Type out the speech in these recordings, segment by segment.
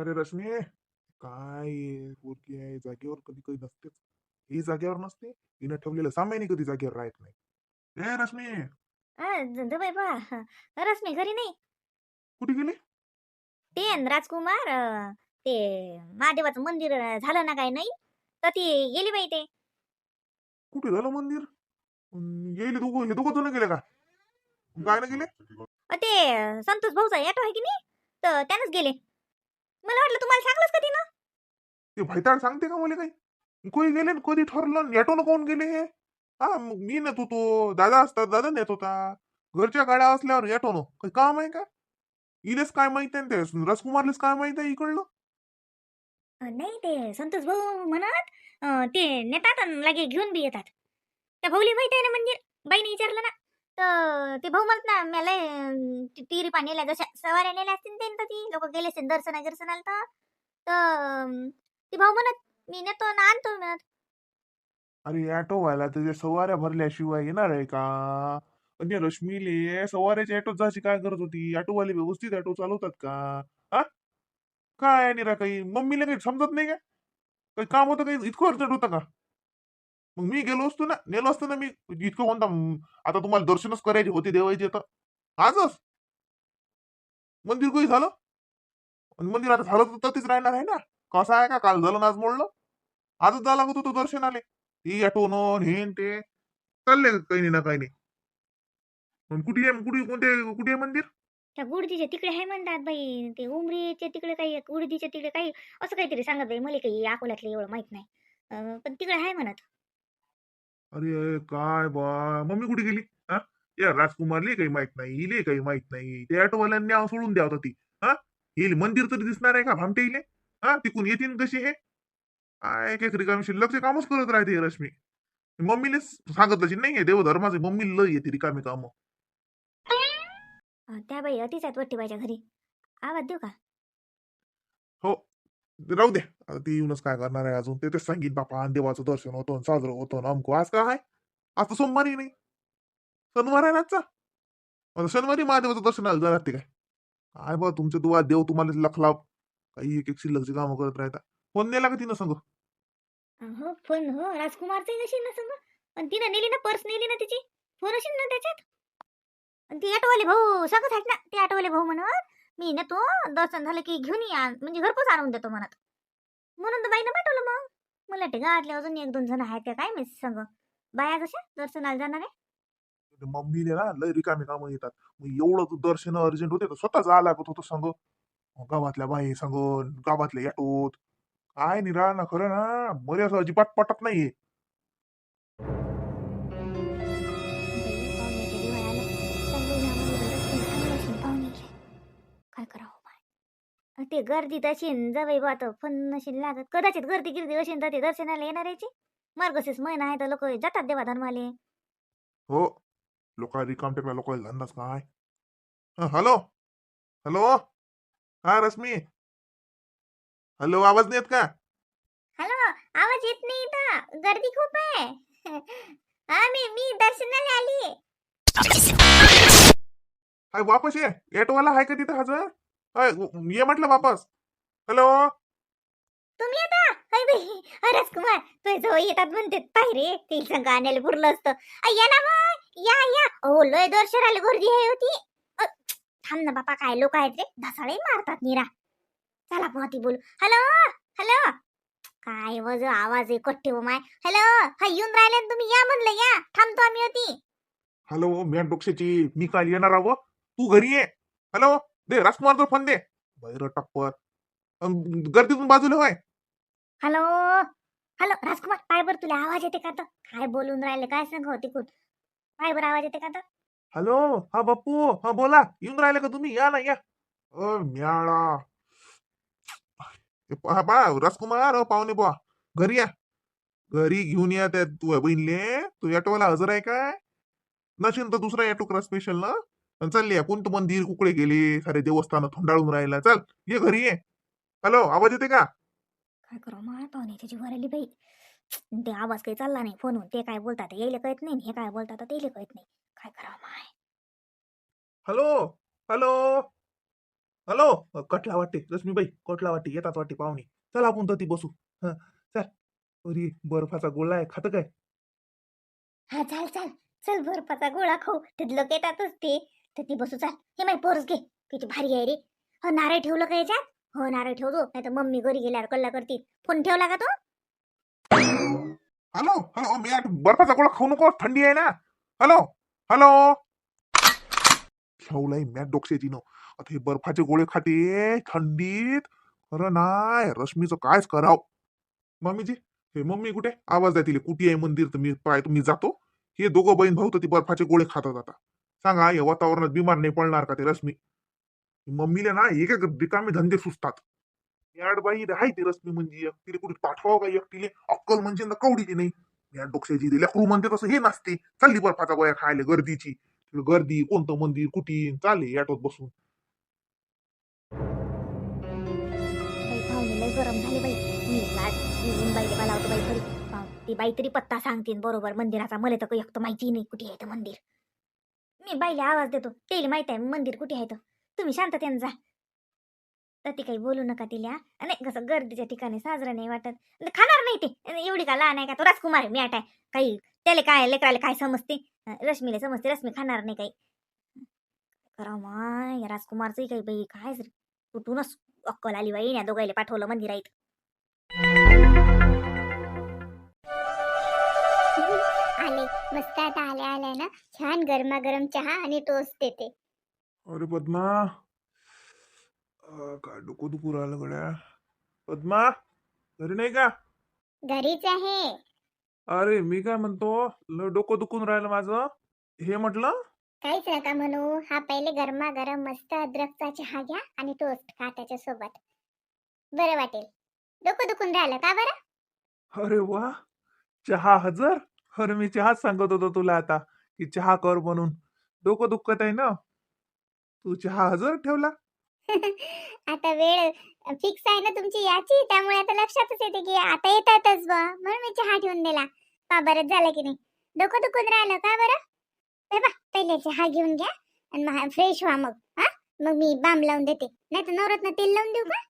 अरे रश्मी काय पोरगी आहे जागेवर कधी कधी नसतेच. ही जागेवर नसते हिनं ठेवलेलं सामान्य कधी जागेवर राहत नाही. ए रश्मी! जबाई बा रश्मी घरी नाही? कुठे गेली? ते न राजकुमार अं, ते महादेवाचं मंदिर अं, झालं ना काय नाही? तर ती गेली बाई ते. कुठे झालं मंदिर? येईल दोघं हे दोघं जण गेले का? काय ना गेले? अ, ते अं, संतोष भाऊचा ॲटो आहे की नाही? तर त्यानंच गेले. मला वाटलं तुम्हाला सांगलंच का तिनं ते भाईताड सांगते का मला काही? कोणी गेले न कधी ठरलं ॲटोनं कोण गेले हा? मग मी नेत होतो दादा असतात दादा नेत होता घरच्या गाड्या असल्यावर ॲटोनं काही काम आहे का? इलेच काय माहीत आहे न ते? राजकुमारलेच काय माहीत आहे इकडलं? अ, नाही ते संतोष भाऊ म्हणत अं, ते नेतात अन लगे घेऊन बी येतात. त्या भाऊली माहीत आहे ना मंदिर? बाईने विचारलं ना. तर ते भाऊ म्हणत ना मला तिरी पाण्याला जशा सवाऱ्या नेल्या असतील ते तर ती. लोक गेले असतील दर्शना गिर्सनाला तर. तर अं, ती भाऊ म्हणत मी नेतो ना आणतो म्हणत. अरे ऑटो व्हायला त्याच्या सवाऱ्या भरल्याशिवाय येणार आहे का? अन्य रश्मीले सवाऱ्याच्या ॲटोत जायची काय करत होती? ऑटोवाले व्यवस्थित ॲटो चालवतात का? हा? काय निरा काही? मम्मीला काही समजत नाही का? काही काम होतं काही इतकं अर्जंट होतं का? मग मी गेलो असतो ना नेलो असतो ना मी इतकं कोणता आता तुम्हाला दर्शनच करायचे होते देवायचे तर. आजच. मंदिर काही झालं मंदिर आता झालं तर तेच राहणार आहे ना. कसं आहे का? काल झालं ना आज मोडलं. आजच जायला लागत होतं दर्शनाले. ती आठवण हे ते. चालले काही नाही ना काही नाही. पण कुठे आहे कुठे कोणते कुठे आहे मंदिर? त्या गुडदीच्या तिकडे आहे म्हणतात बाई. ते उमरीच्या तिकडे काही गुडदीच्या तिकडे काही असं काहीतरी सांगत बाई. मला काही अकोल्यातलं एवढं माहीत नाही. पण तिकडे आहे म्हणत. अरे काय बा? मम्मी कुठे गेली? हा? या राजकुमारली काही माहीत नाही हिले काही माहीत नाही. त्या ऑटोवाल्यांनी नाव सोडून द्या होता ती. हा? येईल मंदिर तरी दिसणार आहे का भामटे इले हा? तिकून येतील कशी हे? काय काही रिकामी शिल्लकचे कामच करत राहते ही रश्मी. मम्मीने सांगितलं नाही देवधर्माचे मम्मी लय येते रिकामी काम त्या बाई अतिच आहेत वट्टीबाईच्या घरी. आवाज देऊ का? हो. राहू द्या आता ती येऊनच काय करणार आहे अजून? ते तेच सांगितलं बापा आणि देवाचं दर्शन होतं आणि साजरं होतो ना अमको आज काय आहे? आज तर सोमवारी नाही. शनिवार आहे ना आजचा? आता शनिवारी महादेवाचं दर्शन आलं जाते काय? काय बा तुमचे दुवा देव तुम्हाला लखलाव काही एक एक शिल्लकची कामं करत राहता. फोन नेला का तिनं सांग. हो फोन हो राजकुमारचं नशील ना सांग. पण तिनं नेली ना पर्स नेली ना तिची? फोन असेल ना त्याच्यात? आणि ते ऑटोवाले भाऊ सांगत आहेत ना ते ऑटोवाले भाऊ म्हणत मी नेतो दर्शन झालं की घेऊन या म्हणजे घरपोच आणून देतो म्हणत. म्हणून तर बाईनं पाठवलं मग. मला वाटते गावातले अजून एक दोन जण आहेत त्या काय मी सांग. बाया कशा? दर्शनाला जाणार आहे? मम्मीने ना लय रिकामी कामं येतात. मग एवढं तू दर्शन अर्जंट होते तर स्वतःच आला होतं सांग. गावातल्या बाई सांग गावातल्या याटोत काय निराळा ना खरं ना मर्यादा अजिबात पटत नाहीये. ते गर्दीत असेल जवळ बा तर फन नशील लागत. कदाचित गर्दी गिर्दी असेल तर ते दर्शनाला येणार यायचे. मार्गशीर्ष महिना आहे तर लोक जातात देवा धर्माले. हो. लोक रिकाम टेकला लोक धंदाच काय? हं, हॅलो? हॅलो? हा रश्मी? हॅलो आवाज नाही येत का? हॅलो आवाज येत नाही इथं. गर्दी खूप आहे. हा मी मी दर्शनाला आली. हाय वापस ये. ऑटोवाला आहे का तिथं हजर? व- ये म्हटलं वापस. हॅलो? तुम्ही आता? हाय बाई अ, राजकुमार तुझ्या जवळ येतात म्हणते पाय रे ते संग आणायला पुरलं असतं. या ना मग या या. हो लय दर्शनाला गर्दी आहे होती अ, थांब ना बापा काय लोक आहेत रे धसाळे मारतात निरा. चला पोहती बोलू. हॅलो? हॅलो? काय वज आवाज आहे कट्टे माय. हॅलो? हा येऊन राहिले ना तुम्ही या म्हणलं या. थांबतो आम्ही होती हॅलो मी डोक्षाची मी काल येणार आहो. तू घरी ये. हॅलो? दे राजकुमारचा फोन दे. बैर टप्पर गर्दीतून बाजूला होय. हॅलो हॅलो राजकुमार पाय बर तुला आवाज येते का तर काय बोलून राहिले काय सांग तिकून? पाय बर आवाज येते का तर हॅलो हा बाप्पू हा बोला. येऊन राहिले का तुम्ही? या ना या. अ म्याळा. हे पहा पहा राजकुमार पाहुणे बुवा. घरी या. घरी घेऊन या त्या तू बहिणले. तू ऑटोवाला हजर आहे काय? नसेल तर दुसरा ऑटो करा स्पेशल ना. चालली कोणतं मंदिर कुकडे गेले सारे देवस्थान थोंडाळून राहिला. चल ये घरी ये. हॅलो आवाज येते का? काय करू? मला पाहुणे त्याची वर आली बाई. ते आवाज काही चालला नाही फोनवर. ते काय बोलतात येईल कळत नाही. हे काय बोलतात ते कळत नाही. काय करावं माय? Hello hello hello. कटला वाटते रश्मीबाई कटला वाटते येतात वाटते पाहुणे. चल आपण तर ती बसू. हं, चल. अरे बर्फाचा गोळा आहे. खातं काय? हा चाल चाल. चल बर्फाचा गोळा खाऊ. ते लोक येतातच ते. तर ती बसू चाल. हे माही पोरच घे. किती भारी आहे रे. हो नारळ ठेवलं का याच्यात? हो नारळ ठेवतो. नाही तर मम्मी घरी गेल्यावर कल्ला करते. फोन ठेवला का तो? हॅलो हॅलो मी बर्फाचा गोळा खाऊ नको. थंडी आहे ना. Hello hello. ठेवलाय मॅट डोक्याची न आता हे बर्फाचे गोळे खाते. थंडीत. खरं नाय रश्मीचं कायच कराव. मम्मीजी हे मम्मी कुठे? आवाज द्या तिला कुठे आहे मंदिर? तर मी पाय तुम्ही जातो. हे दोघं बहीण भाऊ तर ती बर्फाचे गोळे खातात आता. सांगा या वातावरणात बिमार नाही पडणार का ते रश्मी? मम्मीला ना एक एक रिकामे धंदे सुचतात. याडबाई हाय ती रश्मी म्हणजे एक. तिला कुठे पाठवावं का एकटीले? अक्कल म्हणजे ना कवडीची नाही. या डोक्याची दिल्या क्रू म्हणते तसं हे नसते. चालली बर्फाचा गोळ्या खायला गर्दीची. गर्दी कोणतं मंदिर कुठे? चालले ऑटोत बसून. गरम झाले बाई. मी बाईले मला होतं बाई तरी ती बाई तरी पत्ता सांगतीन बरोबर मंदिराचा. मला तर एक तर माहिती नाही कुठे आहे मंदिर. मी बाईला आवाज देतो. तेल माहीत आहे मंदिर कुठे आहे तर तुम्ही शांत जा. तर ती काही बोलू नका तिला. नाही कसं गर्दीच्या ठिकाणी साजरा नाही वाटत. खाणार नाही ते. एवढी का लहान आहे का? तो राजकुमार आहे मी आहे. काही त्याला काय लेकराला काय समजते? रश्मीला समजते रश्मी खाणार नाही काही. करा माय या राजकुमारचंही काही बाई काय सर कुठूनच अक्कल आली बाई या दोघायला पाठवलं मंदिरात मस्त आता आले आले ना. छान गरमागरम चहा आणि टोस्ट देते. अरे पद्मा. अं, काय डोकं दुखू राहिलं गड्या. पद्मा घरी नाही का? घरीच आहे. अरे मी काय म्हणतो लय डोकं दुखून राहिलं माझं. हे म्हटलं? काहीच नका म्हणू. हा पहिले गरमागरम मस्त अद्रकचा चहा घ्या आणि टोस्ट खा त्याच्या सोबत बरं वाटेल. डोकं दुखून राहिलं का बरं? अरे वा. चहा हजर? अरे मी चहाच सांगत होतो तुला आता की चहा कर म्हणून. डोकं दुखत आहे ना? तू चहा हजर ठेवला? आता वेळ फिक्स आहे ना तुमची याची त्यामुळे आता लक्षातच येते की आता येतातच बा. म्हणून मी चहा ठेवून दिला. पा बरंच झालं की नाही? डोकं दुखून राहिलं का बरं? बा पहिले चहा घेऊन घ्या आणि मग फ्रेश व्हा मग. हा? मग मी बाम लावून देते. नाही तर नवरत्न तेल लावून देऊ का?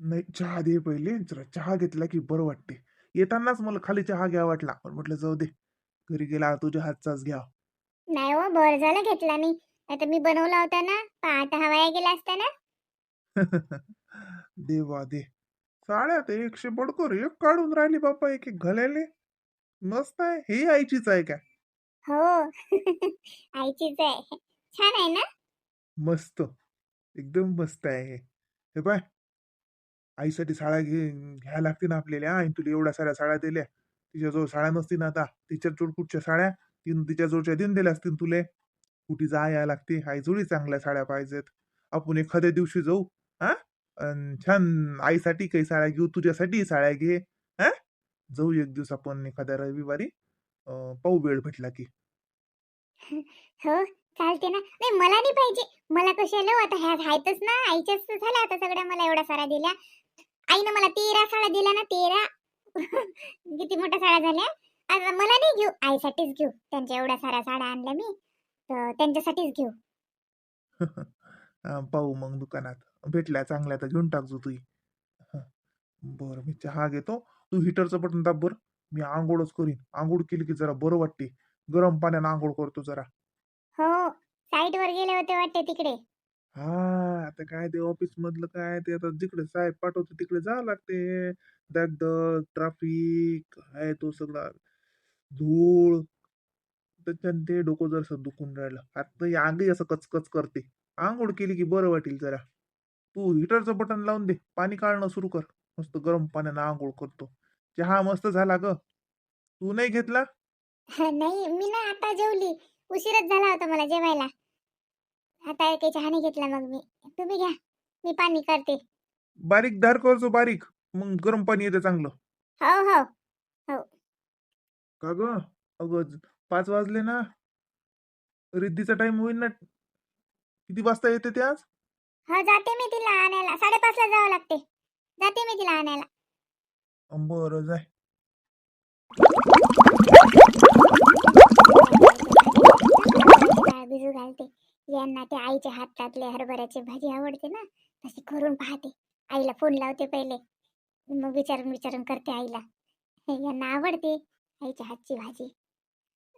नाही चहा दे पहिले. जरा चहा घेतला की बरं वाटते. येतानाच मला खाली चहा घ्या वाटला पण म्हटलं जाऊ दे घरी गेला तुझ्या हातचाच घ्या नाही हो बरं झालं घेतला नाही तर मी बनवला होता ना पा आता हवाया गेला असता ना. देवा दे. साड्या ते एकशे बडकर एक काढून राहिली बापा एक एक घालायले. मस्त आहे हे आईचीच आहे का? हो आईचीच आहे. छान आहे ना? मस्त. एकदम मस्त आहे हे. हे पाय. आईसाठी साड्या घे घ्यायला लागते ना आपल्याला. आई तुला एवढ्या साऱ्या साड्या दिल्या. तिच्याजवळ साड्या नसतील ना आता. तिच्या जोड कुठच्या साड्या? तीन तिच्या जोडच्या दिल्या असतील तुले. कुठे जा यायला लागते. आईजोळी चांगल्या साड्या पाहिजेत. आपण एखाद्या दिवशी जाऊ हा? छान आईसाठी काही साड्या घेऊ तुझ्यासाठी साड्या घे हा? जाऊ एक दिवस आपण एखाद्या रविवारी. पाहू वेळ भेटला की. हो चालते ना. नाही मला नाही पाहिजे. मला कशाला हो, आता ह्या आहेतच ना आईच्याच झाल्या आता सगळ्या. मला एवढा सारा दिल्या. आईनं मला तेरा साड्या दिल्या ना तेरा. किती मोठ्या साड्या झाल्या. आता मला नाही घेऊ. आईसाठीच घेऊ. त्यांच्या एवढ्या साऱ्या साड्या आणल्या मी. तर त्यांच्यासाठीच घेऊ. पाहू मग दुकानात. भेटल्या चांगल्या तर घेऊन टाकजो तुही हं. बरं मी चहा घेतो. तू हिटरचं बटन दाब बरं. मी आंघोळच करीन. आंघोळ केली की जरा बरं वाटते. गरम पाण्यानं आंघोळ करतो जरा. हो. साईट वर गेले होते वाटते तिकडे. हा आता काय ते ऑफिस मधलं काय ते आता जिकडे साहेब पाठवतो तिकडे जावं लागते. दगदग ट्राफिक आहे तो सगळा धूळ. त्याच्यानं ते डोकं जरासं दुखून राहिलं. आता या असं कचकच करते. आंघोळ केली की बरं वाटेल जरा. तू हिटरचं बटन लावून दे. पाणी काढणं सुरू कर. मस्त गरम पाण्यानं आंघोळ करतो. चहा मस्त झाला ग. तू नाही घेतला? नाही मी ना आता जेवली. उशीरच झाला होता मला जेवायला. आता काही चहा नाही घेतला मग मी. तुम्ही घ्या मी पाणी करते. बारीक धार करतो बारीक. मग गरम पाणी येते चांगलं. हो हो का ग? अगं पाच वाजले ना. रिद्धीचा टाइम होईल ना. किती वाजता येते ते आज? हो जाते मी तिला आणायला. साडेपाच ला जावं लागते. जाते मी तिला आणायला. बरं जाय डाळ भिजू घालते यांना त्या आईच्या हरभऱ्याची भाजी आवडते ना तशी करून पाहते. आईला फोन लावते पहिले. मग विचारून विचारून करते आईला. यांना आवडते आईच्या हातची भाजी.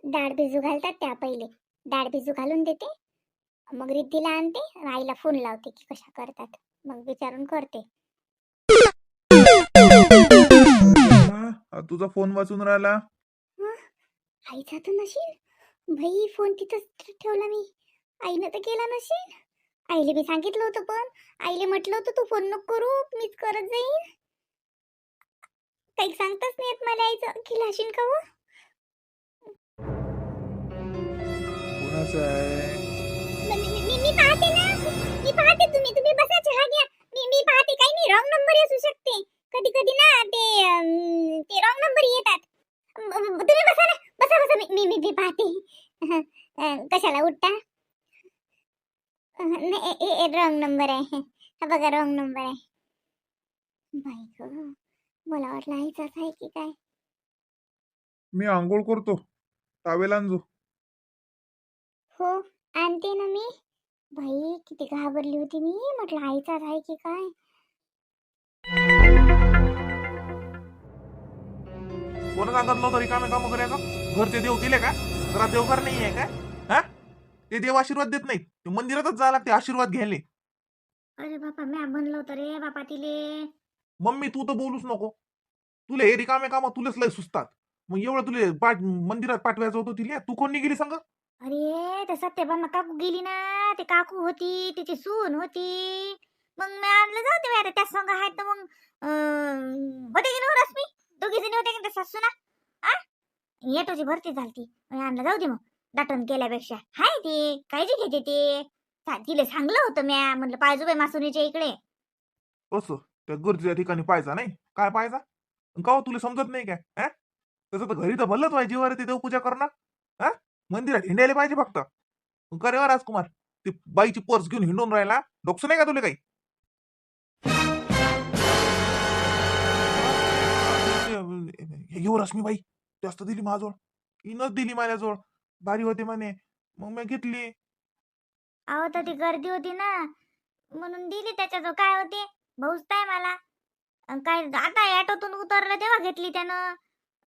डाळ भिजू घालतात त्या पहिले. डाळ भिजू घालून देते. मग रिद्धीला आणते आणि आईला फोन लावते की कशा करतात. मग विचारून करते. तुझा फोन वाचून राहिला? आईचा तर नशील भाई फोन तिथंच ठेवला मी. आईनं तर केला नशील आईले मी सांगितलं होतं पण. आईले म्हटलं होतं तू फोन नको करू मीच करत जाईन. काही सांगताच नाही येत मला आईचं की लाशील का हो? कोणाचं आहे? मी- मी मी- मी पाहते ना. मी पाहते तुम्ही तुम्ही बसा चहा घ्या. मी मी पाहते काही नाही रॉंग नंबर असू शकते. कधी कधी ना ते अं, ते रॉंग नंबर येतात. म- म- तुम्ही बसा ना. बसा बसा मी मी मी- मी पाहते. अं, कशाला उठता? नाही रॉंग नंबर आहे. हा बघा रॉंग नंबर आहे. बाई ग मला वाटलं आईचाच आहे की काय? मी आंघोळ करतो. टावेल आणजो. हो आणते ना मी. बाई किती घाबरली होती मी. म्हटलं आईचाच आहे की काय? कोण सांगितलं होतं रिकामे काम करायचं? घरचे देव दिले का? घरात देवघर नाही आहे काय? हा ते देव आशीर्वाद देत नाहीत. ते मंदिरातच जायला लागते आशीर्वाद घ्यायले. अरे बापा म्या म्हणलं होतं रे बापा तिले. मम्मी तू तर बोलूच नको. तुले हे रिकामे काम तुलेच लय सुचतात. मग एवढं तुले पाठ मंदिरात पाठवायचं होतं तिले? तू कोण गेली सांग? अरे ते सत्यभामा काकू गेली ना. ते काकू होती तिची सून होती. मग मी आणलं जाऊ दे आता त्या संघ आहेत तर मग अं, होते की नव्हतं रश्मी दोघी जणी होते की त्या सासू ना आ? येटोची भरती झालती. मी आणलं जाऊ दे मग. दाटून केल्यापेक्षा हाय ते काळजी घेते ते सा- तिले सांगलं होतं म्या म्हणलं पाहिजे बाई मासुनीच्या इकडे असो त्या गरजेच्या ठिकाणी पाहायचा नाही काय पाहायचा का तुला समजत नाही काय हा? तसं तर घरी तर भल्लच पाहिजे वर ते देवपूजा करणं हा मंदिरात हिंडायला पाहिजे फक्त का रे वा राजकुमार ती बाईची पर्स घेऊन हिंडून राहिला डोकसं नाही का तुला काही घेऊ रश्मी बाई जास्त दिली माझ्याजवळ इनच दिली माझ्याजवळ भारी होते म्हणे. मग मी घेतली. अहो तर ती गर्दी होती ना. म्हणून दिली त्याच्याजवळ. काय होते? भाऊच मला. अन काय आता ॲटोतून उतरलं तेव्हा घेतली त्यानं.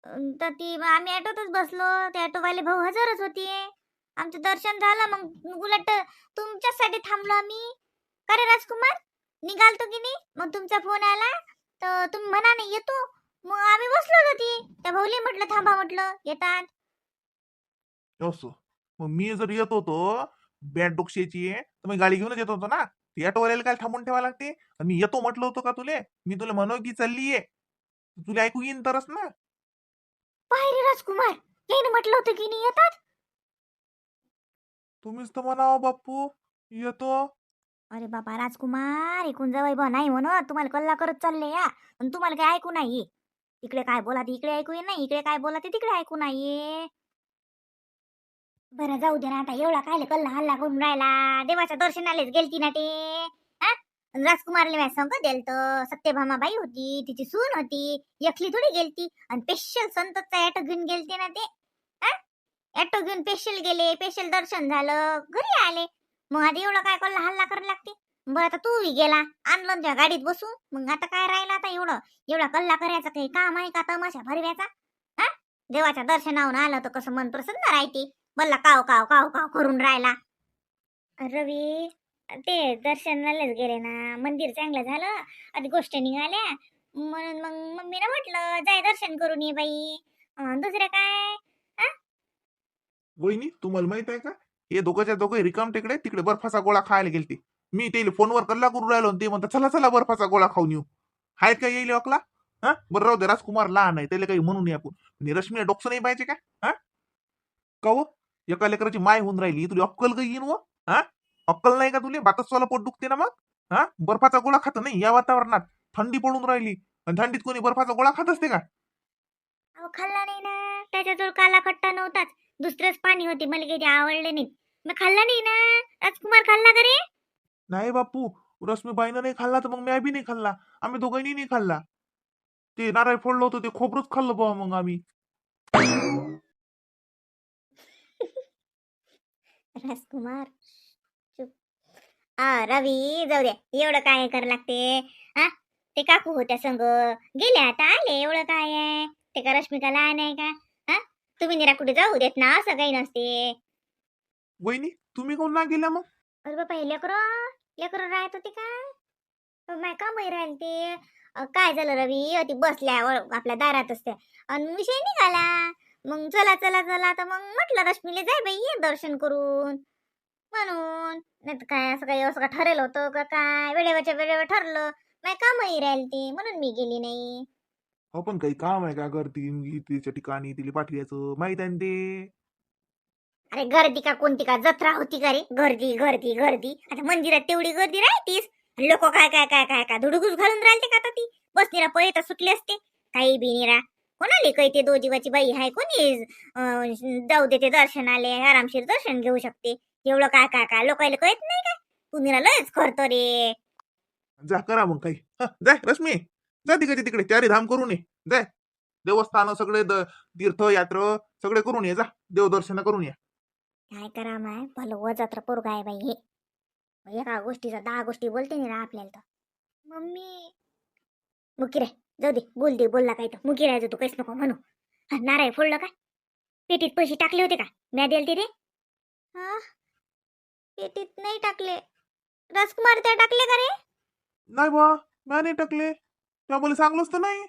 अन तर ती मग आम्ही ॲटोतच बसलो. ते ॲटोवाले भाऊ हजरच होते. आमचं दर्शन झालं. मग उलट तुमच्यासाठी थांबलो आम्ही. का रे राजकुमार? निघालतो की नाही? मग तुमचा फोन आला. तर तुम्ही म्हणा नाही येतो. मग आम्ही बसलो ती. त्या भाऊली म्हटलं थांबा म्हटलं. येतात. असं. मग मी जर येत होतो बॅट डोक्षेची तर मी गाडी घेऊनच येत होतो ना. ती ऑटोवाल्याला काय थांबून ठेवा लागते? आणि मी येतो म्हटलं होतं का तुले? मी तुला म्हणू की चालली आहे तुला ऐकू येईन तरच ना. पाहिजे राजकुमार याने म्हटलं होतं की नाही येतात? तुम्हीच तर म्हणावं बाप्पू येतो. अरे बाबा राजकुमार ऐकून जावई बा नाही म्हणत. तुम्हाला कल्ला करत चालले या. आणि तुम्हाला काय ऐकू नाही. इकडे काय बोला ते इकडे ऐकू ये नाही. इकडे काय बोला ते तिकडे ऐकू नाहीये. बरं जाऊ दे ना आता. एवढा काय कल्ला हल्ला करून राहिला. देवाच्या दर्शनालाच गेलती ना ते. राजकुमारले माझ्या संग देलत. सत्यभामा बाई होती तिची सून होती एकली थोडी गेलती. आणि स्पेशल संतचा ॲटो घेऊन गेलते ना ते. ॲटो घेऊन स्पेशल गेले स्पेशल दर्शन झालं घरी आले. मग आता एवढं काय कल्ला हल्ला करायला लागते? बरं आता तू गेला. आणलं तुझ्या त्या गाडीत बसू मग आता काय राहिलं आता एवढं? एवढा कल्ला करायचा काही काम आहे का तमाशा भरव्याचा? हा? देवाच्या दर्शनावर आलं तर कसं मन प्रसन्न राहते. मला काव काव काव काव करून राहिला. रवी ते दर्शनालाच गेले ना. मंदिर चांगलं झालं आधी गोष्टी निघाल्या. म्हणून मग मम्मीनं म्हटलं जाय दर्शन करून ये बाई. दुसरं काय? वहिनी तुम्हाला माहीत आहे का? हे दोघंच्या दोघं रिकाम टेकडे तिकडे बर्फाचा गोळा खायला गेलते. मी ते फोनवर कल्ला करून राहिलो ते म्हणतात चला चला बर्फाचा गोळा खाऊन येऊ. आहेत का येईल अकला? हा बरं राहू दे. राजकुमार लहान आहे. त्याला काही म्हणून आपण. रश्मीला डोकसं नाही पाहिजे का हा का एका लेकराची माय होऊन राहिली. तुला अक्कल काही येईन व. हा? अक्कल नाही का तुले? बातच पोट दुखते ना मग? हा? बर्फाचा गोळा खात नाही या वातावरणात. थंडी पडून राहिली. आणि थंडीत कोणी बर्फाचा गोळा खात असते का? अहो खाल्ला नाही ना. त्याच्याजवळ काला खट्टा नव्हताच. दुसरंच पाणी होते. मला काही ते आवडले नाही. मी खाल्ला नाही ना? राजकुमार खाल्ला का रे? नाही बापू. रश्मीबाईनं नाही खाल्ला तर मग मी बी नाही खाल्ला. आम्ही दोघांनी नाही खाल्ला. ते नारळ फोडलं होतं. ते खोबरंच खाल्लं बुवा मग आम्ही. राजकुमार. हा रवी जाऊ द्या एवढं काय कर लागते? हा ते काकू होत्या संग. गेले आता आले. एवढं काय आहे? ते का रश्मिका लहान आहे का? हा तुम्ही निरा कुठे जाऊ देत ना असं काही नसते. वहिनी तुम्ही कोण ना गेल्या मग? अरे बाबा हे लेकरं? लेकरं राहत होते का? माय का मै राहील ते. काय झालं रवी? ती बसल्यावर आपल्या दारात असते आणि विषय निघाला. मग चला चला चला तर मग म्हटलं रश्मीले जाय बाई ये दर्शन करून. म्हणून नाही तर काय असं काही असं का ठरेल होतं का काय? वेळेवरच्या वेळेवर ठरलं. माय का मै राहील ते म्हणून मी गेली नाही. हो पण काही काम आहे का मी तिच्या ठिकाणी तिला पाठवायचं माहीत आहे ना ते? अरे गर्दी का कोणती का? जत्रा होती का रे? गर्दी गर्दी गर्दी. आता मंदिरात तेवढी गर्दी राहतीस. लोक काय काय काय काय काय धुडगुस घालून राहिले का आता ती? बस निरा पळे तर सुटले असते. काही बी निरा कोणाले काही ते दो जीवाची बाई आहे कोणी जाऊ देते दर्शनाले आरामशीर दर्शन घेऊ शकते. एवढं काय काय काय लोकांना कळत नाही काय तू निरा लयच करतो रे. जा करा मग काही. जाय रश्मी. जा तिकडे तिकडे. चारी धाम करून ये. जाय. देवस्थान सगळे तीर्थयात्र सगळे करून ये. जा. देवदर्शन करून ये. काय करा माय? भलं वजात्र पोरगा आहे बाई हे. एका गोष्टीचा दहा गोष्टी बोलते नाही रा आपल्याला तर. मम्मी. मुकी रे. जाऊ दे बोल दे बोलला काय तर मुकी राहायचं तू काहीच नको म्हणू. नारळ फोडलं का? पेटीत पैसे टाकले होते का? म्या देल ते हा? पेटीत नाही टाकले. राजकुमार त्या टाकले का रे? नाही बा म्या नाही टाकले. त्या मला सांगलोच तर नाही.